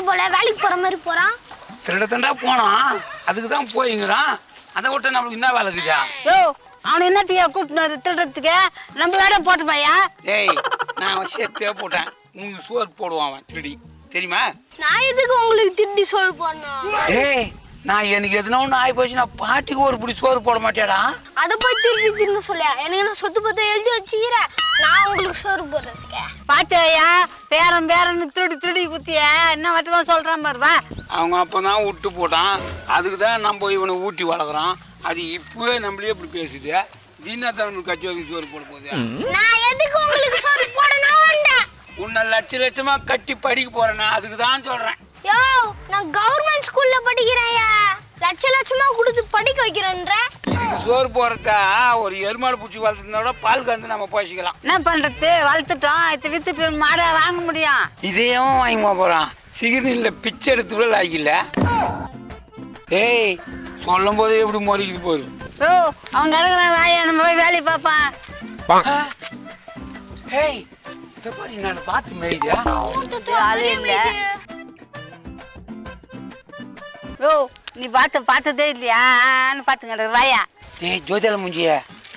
திருட போல வேலைக்கு போற மாதிரி போறான் திருட தண்டா போனோம் அதுக்கு தான் போயிங்கிறான். அதை விட்டு நம்மளுக்கு என்ன வேலை இருக்குதா யோ அவனை என்னத்தையா கூட்டினது திருடத்துக்கு நம்ம வேட போட்டுப்பாயா ஏய் நான் விஷயத்தையே போட்டேன். உங்களுக்கு சோறு போடுவான் அவன் திருடி. தெரியுமா? நான் எதுக்கு உங்களுக்கு திருடி சோறு போடணும்? ஏய் நான் எனக்கு எதுனா ஒன்று ஆகி போச்சு நான் பாட்டிக்கு ஒரு பிடி சோறு போட மாட்டேடா. அத போய் திருடி திரும்ப சொல்லியா? எனக்கு நான் சொத்து பத்த எழுதி வச்சுக்கிறேன் நான் உங்களுக்கு சோறு போடுறதுக்கு பாத்தியா பேரன் பேரன் திருடி திருடி குத்திய? என்ன வட்டமா சொல்றான் பாரு வா. அவங்க அப்போ தான் விட்டு போட்டான். அதுக்கு தான் நம்ம இவனை ஊட்டி வளர்க்குறோம். அது இப்பவே நம்மளே இப்படி பேசுது. தீனாத்தவனுக்கு கச்சோரி சோறு போட போகுது. நான் எதுக்கு உங்களுக்கு சோறு போடணும் உன்னை லட்ச லட்சமா கட்டி படிக்க போறேன்னா அதுக்கு தான் சொல்றேன். யோ நான் கவர்மெண்ட் ஸ்கூல்ல படிக்கிறேன்யா. லட்ச லட்சமா கொடுத்து படிக்க வைக்கிறேன்ற. சோறு போறதா ஒரு எருமாடு பூச்சி வளர்த்துருந்தா பால் கந்து நம்ம போசிக்கலாம். என்ன பண்றது? வளர்த்துட்டோம். இதை வித்துட்டு மாடை வாங்க முடியும். இதையும் வாங்கி போறான். சிகிரில பிச்சை எடுத்து கூட லாய்க்கல. ஏய் சொல்லும் போதே எப்படி முறைக்குது போரு? யோ அவன் கிடக்குறான் வாயா நம்ம போய் வேலையை பார்ப்பான். ஏய் இத பாரு நான் பார்த்து மேய்தா ஆளே இல்ல. யோ நீ பார்த்த பார்த்ததே இல்லையான்னு பார்த்து கிடக்குற வாயா. ஏய் ஜோதியால முஞ்சிய.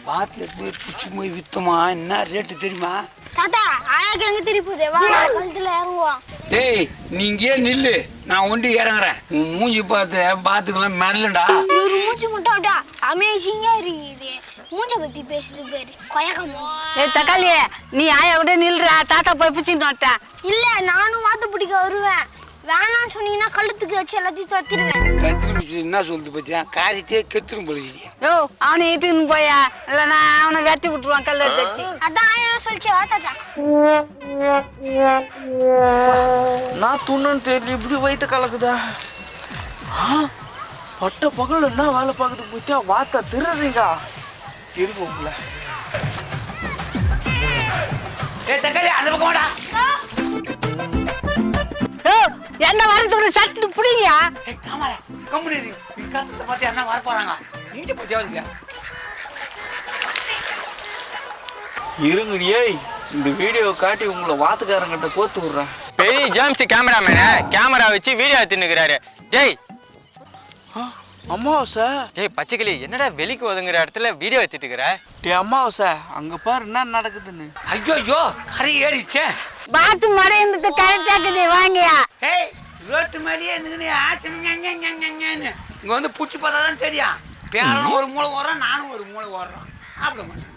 பாத்துல போய் பிடிச்சி போய் வித்தோமா? என்ன ரேட்டு தெரியுமா? தாத்தா ஆயாக்கு எங்க திருப்பி போதே வா கழுத்துல இறங்குவோம். ஏய் நீ இங்கேயே நில்லு. நான் ஒண்டி இறங்குறேன். உன் மூஞ்சி பார்த்து பாத்துக்கலாம் மெல்லடா இவரு மூச்சு முட்டாட்டா? அமேசிங்கா இருக்குது. மூஞ்ச பத்தி பேசிட்டு போயிரு. கொயக்கமோ ஏய் தக்காளி நீ ஆயா விட நில்றா. தாத்தா போய் பிடிச்சிட்டு வந்துட்டேன். இல்ல நானும் வாத்து பிடிக்க வருவேன். வேணாம்னு சொன்னீங்கன்னா கழுத்துக்கு வச்சு எல்லாத்தையும் தொத்திடுவேன் கத்திரி என்ன சொல்லுது பத்தியா? காரியத்தையே கெத்துரும் போடுது யோ அவனை இட்டுன்னு போயா? இல்லைன்னா அவனை வெட்டி விட்டுருவான் கல்ல தச்சு அதான் ஆயா சொல்லிச்சு வா தாத்தா. நான் துண்ணுன்னு தெரியல இப்படி வயிற்று கலக்குதா? ஆ, பட்ட பகல் என்ன வேலை பார்க்குது முத்தியா வாத்தா திருடுறீங்க இருக்கு உங்கள. ஏய் தக்காளி அந்த பக்கம் வாடா. என்ன வரதுக்கு சட்டு பிடிங்கயா? ஏய் காமால கம்முனு இரு. நீ காத்தத்தை பார்த்து என்ன வர போறாங்க மூஞ்சி பத்தியா வருது இருங்கடி ஏய் இந்த வீடியோ காட்டி உங்களை வாத்துக்காரங்கிட்ட கோத்து விடுறேன். பெரிய ஜேம்ஸ் கேமராமேனு கேமரா வச்சு வீடியோ எடுத்துன்னுக்குறாரு டேய் ஆ, அமாவாசை டேய் பச்சைக்கிளி என்னடா வெளிக்கு ஒதுங்குற இடத்துல வீடியோ எடுத்துட்டு இருக்கிற? டே அமாவாசை அங்க பாரு என்ன நடக்குதுன்னு. ஐயோ ஐயோ கரை ஏறிச்சே பாத்து மடையந்துட்டு கரெக்டாக்குது வாங்கயா. ஏய் ரோட்டு மேலேயே இருந்துக்கினே இங்க வந்து பூச்சி பார்த்தா தான் தெரியும். பேரனும் ஒரு மூளை ஓடுறான் நானும் ஒரு மூளை ஓடுறோம் சாப்பிட மாட்டேன்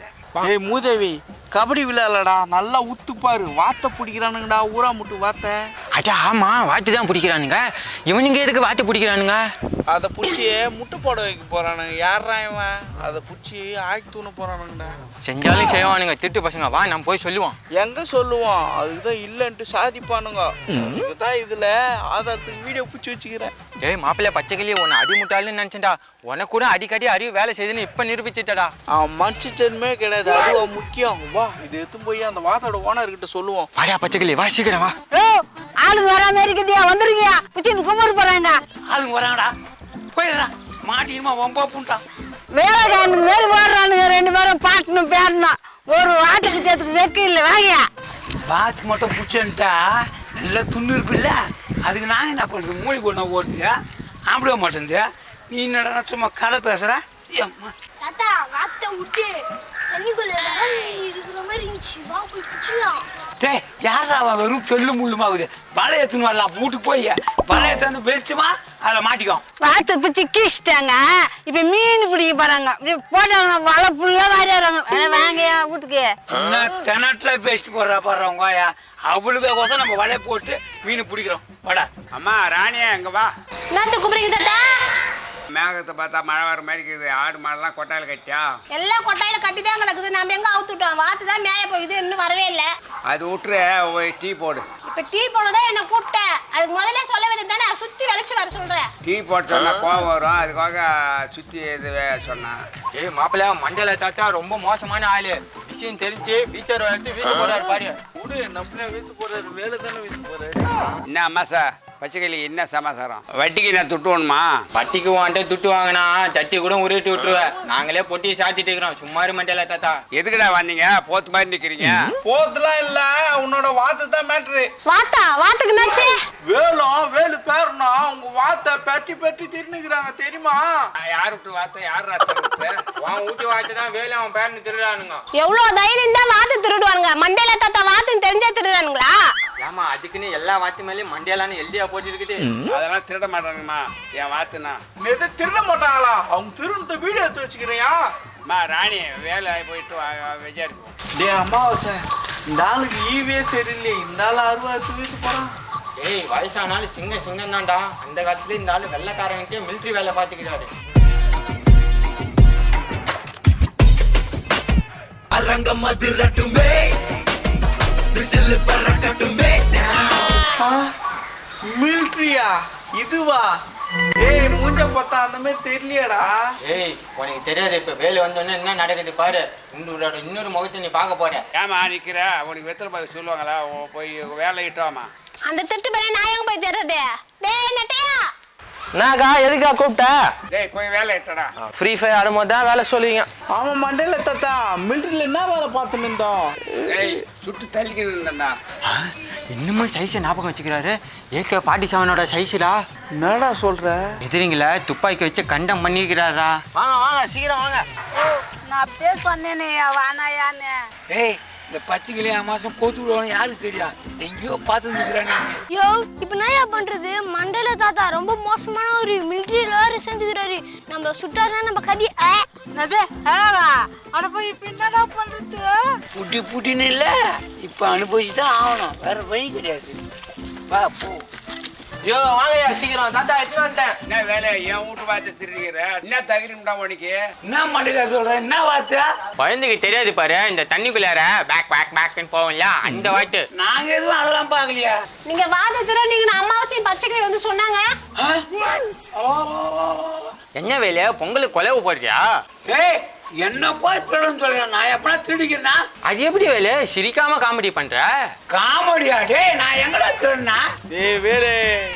ஏய் மூதேவி கபடி விளையாடலடா. நல்லா உத்து பாரு. வாத்தை பிடிக்கிறானுங்கடா ஊரா முட்டு வாத்தை. அட்டா ஆமா வாத்து தான் பிடிக்கிறானுங்க. இவனுங்க எதுக்கு வாத்து பிடிக்கிறானுங்க? அதை பிடிச்சி முட்டை போட வைக்க போறானுங்க யாரா இவன்? அதை பிடிச்சி ஆக்கி தூண போறானுங்கடா. செஞ்சாலும் செய்வானுங்க. திட்டு பசங்க. வா நம்ம போய் சொல்லுவோம். எங்க சொல்லுவோம்? அதுதான் இல்லைன்ட்டு சாதிப்பானுங்க. அதுக்குதான் இதுல ஆதாரத்துக்கு வீடியோ பிடிச்சி வச்சுக்கிறேன். டேய் மாப்பிள்ளை பச்சைக்கிளி உன்னை அடிமுட்டாள்னு நினைச்சேன்டா. உனக்கு கூட அடிக்கடி அறிவு வேலை செய்யுதுன்னு இப்ப நிரூபிச்சிட்டடா. அவன் மனுஷ ஜென்மே கிடையாது. அதுவா முக்கியம். வா இது எடுத்து போய் அந்த வாத்தோட ஓனர் கிட்ட சொல்லுவோம். வாடா பச்சைக்கிளி. வா சீக்கிரம் வா. ஆளுங்க வராம இருக்குதியா? வந்துருங்கயா பிடிச்சின்னு கும்பிட்டு போறாங்க. ஆளுங்க வராங்கடா. போயிடுறா. மாட்டினுமா வம்பா பூண்டான் வேலைக்காரனுங்க மேல போடுறானுங்க ரெண்டு பேரும் பாட்டணும் பேரணும் ஒரு வாட்டு பிச்சத்துக்கு வெக்க இல்லை வாங்கயா. பாத்து மட்டும் பிடிச்சேன்ட்டா நல்லா துண்ணு இருப்பில்ல அதுக்கு நான் என்ன பண்றது மூலி கொண்டா ஓடுது. ஆம்பிட மாட்டேங்குது நீ என்னடா சும்மா கதை பேசுற? ஏம்மா. தாத்தா வாத்தை விட்டு தண்ணிக்குள்ள இறங்கி இருக்கிற மாதிரி இருந்துச்சு. வா போய் பிடிச்சிடலாம் டேய் யாரா அவன் வெறும் தெல்லு முள்ளுமாகுது வலை எடுத்துன்னு வரலாம் வீட்டுக்கு போய். வலை எடுத்து பெருச்சுமா அதில் மாட்டிக்கும் வாத்து பிச்சு கீச்சிட்டாங்க இப்ப மீன் பிடிக்க போறாங்க. போட்டாங்க வலை ஃபுல்லா வாரியாறாங்க அட வாங்கயா வீட்டுக்கு. என்ன திணட்டுல பேசிட்டு போடுறா பாடுறவங்க அவளுக்கு கோசம் நம்ம வலையை போட்டு மீன் பிடிக்கிறோம். வாடா. அம்மா ராணியா எங்க வா. என்னத்த கூப்பிடுங்க தாத்தா மேகத்தை பார்த்தா மழை வர மாதிரி இருக்குது. ஆடு மாடெல்லாம் கொட்டாயில் கட்டியா? எல்லாம் கொட்டாயில கட்டி தான் கிடக்குது. நம்ம எங்க அவுத்துட்டோம் வாத்து தான் மேய போகுது. இன்னும் வரவே இல்ல. அது விட்டுரு. டீ போடு. இப்ப டீ போனதான் என்ன கூப்பிட்டேன். அதுக்கு முதல்ல சொல்ல வேண்டியது தானே? சுத்தி வளைச்சு வர சொல்றேன். டீ போட்டு சொன்னா கோவம் வரும். அதுக்காக சுற்றி இது சொன்னேன் ஏய் மாப்பிள்ளை மண்டல தாத்தா ரொம்ப மோசமான ஆளு. விஷயம் தெரிஞ்சு வீச்சர் வளர்த்து வீட்டு போறாரு பாரு. விடு நம்மளே வீசு போறாரு. வேலை தானே வீசு போறாரு. என்ன அம்மாசா பச்சைக்கிளி என்ன சமாசாரம் வட்டிக்கு நான் துட்டுவணுமா பட்டிக்கு வாண்ட துட்டு வாங்கினா சட்டி கூட உருட்டி விட்டுருவேன் நாங்களே பொட்டியை சாத்திட்டு இருக்கிறோம். சும்மா மண்டல தாத்தா. எதுக்குடா வந்தீங்க? போத்து மாதிரி நிக்கிறீங்க? போத்துலாம் இல்ல. உன்னோட வாத்து தான் மேட்ரு வாத்தா? வாத்துக்கு என்னாச்சு? வேலம் வேலு பேரனா உங்க வார்த்தை பெட்டி பெட்டி திருநிக்கிறாங்க தெரியுமா? யார் விட்டு வார்த்தை யார் விட்டு உன் வீட்டு வாய்ச்சி தான் வேலு அவன் பேரனு திருடானுங்க எவ்வளவு தைரியம் தான் வாத்து திருடுவானுங்க. மண்டையில தாத்தா வாத்து ஏமா அதுக்குன்னு எல்லா வாத்து மேலயும் மண்டியலான்னு எழுதியா போட்டு இருக்குது. அதெல்லாம் திருட மாட்டானுங்கம்மா என் வாத்துனா. எது திருட மாட்டாங்களா? அவங்க திருநத்தை வீடியோ எடுத்து வச்சுக்கிறியா? அம்மா ராணி வேலை போயிட்டு வா- விசாரிப்போம். டே அம்மாவாசை இந்த ஆளுக்கு ஈவே சரியில்லையே. இந்த ஆள் அறுபது வயசு போறான். ஏய் வயசானாலும் சிங்கம் சிங்கம் தான்டா அந்த காலத்துல இந்த ஆளு வெள்ளக்காரங்கிட்டே மிலிட்டரி வேலை பாத்துக்கிறாரு மிலிட்ரியா? இதுவா? ஏய் மூஞ்ச பார்த்தா அந்த மாதிரி தெரியலையாடா. ஏய் உனக்கு தெரியாது இப்ப வேலு வந்தோடனே என்ன நடக்குது பாரு. உன்னோட இன்னொரு முகத்தை நீ பார்க்க போற. ஏமா நிக்கிற? உனக்கு வெத்தலை பாக்கு சொல்லுவாங்களா? போய் வேலை இட்டோமா அந்த திட்டு பையன் நான் போய் தேடுறது? டேய் நெட்டையா என்னக்கா எதுக்கா கூப்பிட்ட? டேய் போய் வேலை ஃப்ரீ ஃபயர் ஆடும்போது தான் வேலை சொல்லுவீங்க. அவன் மண்டையில தாத்தா மிலிட்ரியில என்ன வேலை பார்த்துன்னு இருந்தோம்? டேய் சுட்டு தள்ளிக்கிட்டு இருந்தேன்டா. இன்னமும் சைஸ் ஞாபகம் வச்சுக்கிறாரு? ஏக பாட்டி செவனோட சைஸ்டா? என்னடா சொல்ற? எதிரிங்கள துப்பாக்கி வச்சு கண்டம் பண்ணிக்கிறாரா வாங்க வாங்க சீக்கிரம் வாங்க. நான் அப்படியே சொன்னேனே வானாயான்னு ஏய் இந்த பச்சைக்கிளி மாசம் கோத்து விடுவான்னு யாருக்கு தெரியும் எங்கேயோ பார்த்து நிற்கிறானே யோ இப்ப என்னயா பண்றது? மண்டையில தாத்தா ரொம்ப மோசமான ஒரு மிலிட்டரியில வேற சேர்ந்துக்கிறாரு. நம்மள சுட்டாருன்னா நம்ம கதி. என்னது? ஆவா அட போய் இப்ப என்னடா பண்றது? புட்டி புட்டின்னு இல்லை இப்போ அனுபவிச்சு தான் ஆகணும். வேற வழி கிடையாது. வா போ. யோ வாங்கய்யா சீக்கிரம். தாத்தா எடுத்து வந்துட்டேன். என்ன வேலை? என் வீட்டு வார்த்தை திருடிக்கிற? என்ன தகுதிடா உனக்கு? என்ன மாட்டேங்க சொல்ற? என்ன வார்த்தை? குழந்தைக்கு தெரியாது பாரு இந்த தண்ணிக்குள்ளார பேக் பேக் பேக்னு போவோம்ல அந்த வாட்டு நாங்க எதுவும் அதெல்லாம் பார்க்கலையா? நீங்க வாத திருநீங்க அமாவாசையும் பச்சைக்கிளி வந்து சொன்னாங்க. என்ன வேலை பொங்கலுக்கு கொலவு போடுறியா? ஏய் என்ன போய் திருடன்னு சொல்றேன் நான் எப்பனா திருடிக்கிறேன்னா அது எப்படி வேலை? சிரிக்காம காமெடி பண்ற? காமெடியா? டேய் நான் எங்கடா திருடினா? ஏய் வேலே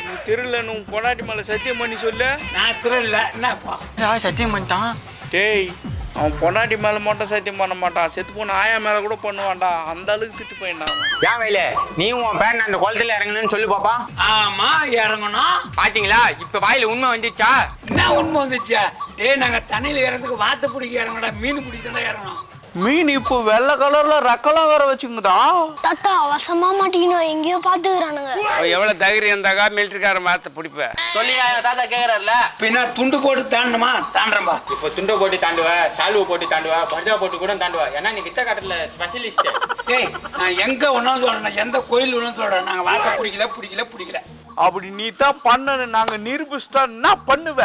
நீ திருடலன்னு உன் பொண்டாட்டி மேல சத்தியம் பண்ணி சொல்லு. நான் திருடல. என்னப்பா ஆ, சத்தியம் பண்ணிட்டான்? டேய் அவன் பொண்டாட்டி மேல மட்டும் சத்தியம் பண்ண மாட்டான். செத்து போன ஆயா மேல கூட பண்ணுவான்டா. அந்த அளவுக்கு திட்டு போயிட்டான். ஏன் வேலை? நீ உன் பேரன் அந்த குளத்துல இறங்கணும்னு சொல்லு பாப்பா. ஆமா இறங்கணும். பாத்தீங்களா? இப்ப வாயில உண்மை வந்துச்சா? என்ன உண்மை வந்துச்சா? டேய் நாங்க தண்ணியில இறங்குறதுக்கு வாத்து பிடிக்க இறங்கடா மீன் பிடிக்க இறங்கணும் மீன் இப்போ வெள்ளை கலர்ல ரெக்கலாம் வேற வச்சுங்குதா தாத்தா வசமா மாட்டிக்கணும் எங்கேயோ பாத்துக்கிறானுங்க. எவ்வளவு தைரியம் இருந்தாக்கா மிலிட்டரிக்காரன் வார்த்தை பிடிப்ப. சொல்லியா எங்க தாத்தா கேக்குறாருல? பின்ன துண்டு போட்டு தாண்டணுமா? தாண்டறம்பா. இப்ப துண்டை போட்டு தாண்டுவ சால்வை போட்டு தாண்டுவ பர்தா போட்டு கூட தாண்டுவ. ஏன்னா நீ வித்த காட்டுல ஸ்பெஷலிஸ்ட் டேய் நான் எங்க ஒன்றும் சொல்றேன் எந்த கோயில் ஒன்றும் சொல்றேன் நாங்க வாத்த பிடிக்கல பிடிக்கல பிடிக்கல. அப்படி நீ தான் பண்ணனு நாங்க நிரூபிச்சிட்டா என்ன பண்ணுவ?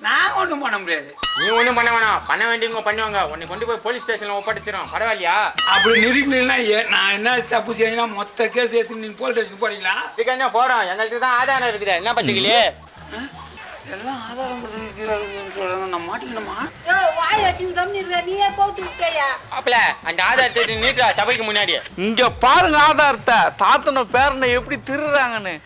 நாங்க ஒண்ணும் பண்ண முடியாது. நீ ஒண்ணும் பண்ண வேணாம். பண்ண வேண்டியவங்க பண்ணுவாங்க. உன்னை கொண்டு போய் போலீஸ் ஸ்டேஷன்ல ஒப்படைச்சிரும். பரவாயில்லையா? அப்படி நிரூபிக்கலைன்னா ஏ- நான் என்ன தப்பு செய்யணும்னா மொத்த கேஸ் எடுத்து நீங்க போலீஸ் ஸ்டேஷன் போறீங்களா? இதுக்கு என்ன போறோம்? எங்களுக்கு தான் ஆதாரம் இருக்குது. என்ன பத்திக்கலையே எல்லாம் ஆதாரம் சொல்றாங்க வாய் நீயே விட்டயா? அப்பல அந்த ஆதாரத்தை நீட்டா சபைக்கு முன்னாடி இங்க பாருங்க ஆதாரத்தை. தாத்தனை பேரனை எப்படி திருடுறாங்கன்னு.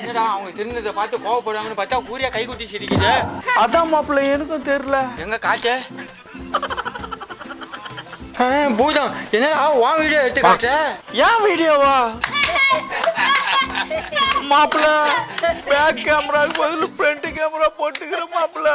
என்னடா அவங்க திருந்ததை பார்த்து கோவப்படுவாங்கன்னு பார்த்தா ஊரே கை குட்டி சிரிக்குது. அதான் மாப்பிள்ள எனக்கும் தெரியல. எங்க காட்டு ஆ, பூதம். என்னடா உன் வீடியோ எடுத்து காட்டு ஏன் வீடியோவா? மாப்பிள்ள பேக் கேமராக்கு பதில் ஃப்ரண்ட் கேமரா போட்டுக்கிற மாப்பிள்ள.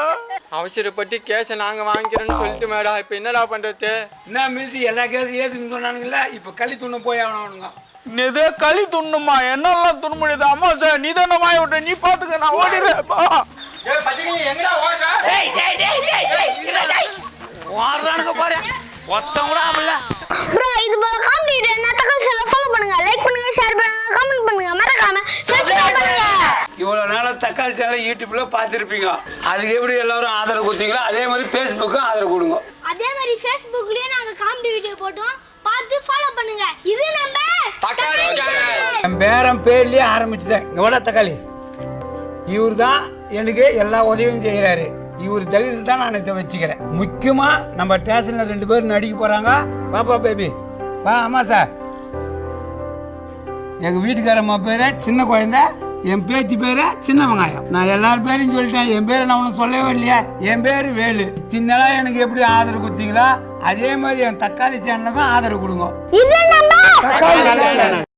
அவசரப்பட்டு கேஸை நாங்க வாங்கிக்கிறோம்னு சொல்லிட்டு மேடா இப்ப என்னடா பண்றது? என்ன மிலிட்ரி எல்லா கேஸும் ஏத்துன்னு சொன்னானுங்களா இப்ப களி துண்ண போய் ஆகணும் இதே களி துண்ணுமா? என்னெல்லாம் துண்ண முடியுது அம்மா சார் நீ தானே வாய் விட்ட? நீ பாத்துக்க நான் ஓடிடுறேன். பா. ஏய், பச்சைக்கிளி, எங்கடா ஓடுற? ஓடுறானுங்க பாரு. மொத்தம் கூட ஆகல. ப்ரோ இது போல காமெடி வீடியோ என்ன? தகவல் ஃபாலோ பண்ணுங்க. லைக் பண்ணுங்க ஷேர் பண்ணுங்க கமெண்ட் பண்ணுங்க. மறக்காம சப்ஸ்கிரைப் பண்ணுங்க. இவ்வளவு நாளா தக்காளி சேனல் யூடியூப்ல பார்த்துருப்பீங்க. அதுக்கு எப்படி எல்லாரும் ஆதரவு கொடுத்தீங்களோ அதே மாதிரி ஃபேஸ்புக்கும் ஆதரவு கொடுங்க. அதே மாதிரி ஃபேஸ்புக்லயே நாங்க காமெடி வீடியோ போட்டோம். பார்த்து ஃபாலோ பண்ணுங்க. இது நம்ம. என் பேரன் பேர்லயே ஆரம்பிச்சுட்டேன். எவ்வளோ தக்காளி. இவர் தான் எனக்கு எல்லா உதவியும் செய்யறாரு இவர் தகுதி தான் நான் இதை வச்சுக்கிறேன். முக்கியமா நம்ம ஸ்டேஷன்ல ரெண்டு பேரும் நடிக்க போறாங்க. பாப்பா பேபி. வா ஆமா சார். எங்க வீட்டுக்காரம்மா பேரு சின்ன குழந்தை. என் பேத்தி பேரு சின்ன வெங்காயம். நான் எல்லார் பேரையும் சொல்லிட்டேன். என் பேரை நான் ஒன்றும் சொல்லவே இல்லையா. என் பேரு வேலு. சின்னலா எனக்கு எப்படி ஆதரவு கொடுத்தீங்களோ அதே மாதிரி என் தக்காளி சேனலுக்கும் ஆதரவு கொடுங்க. தக்காளி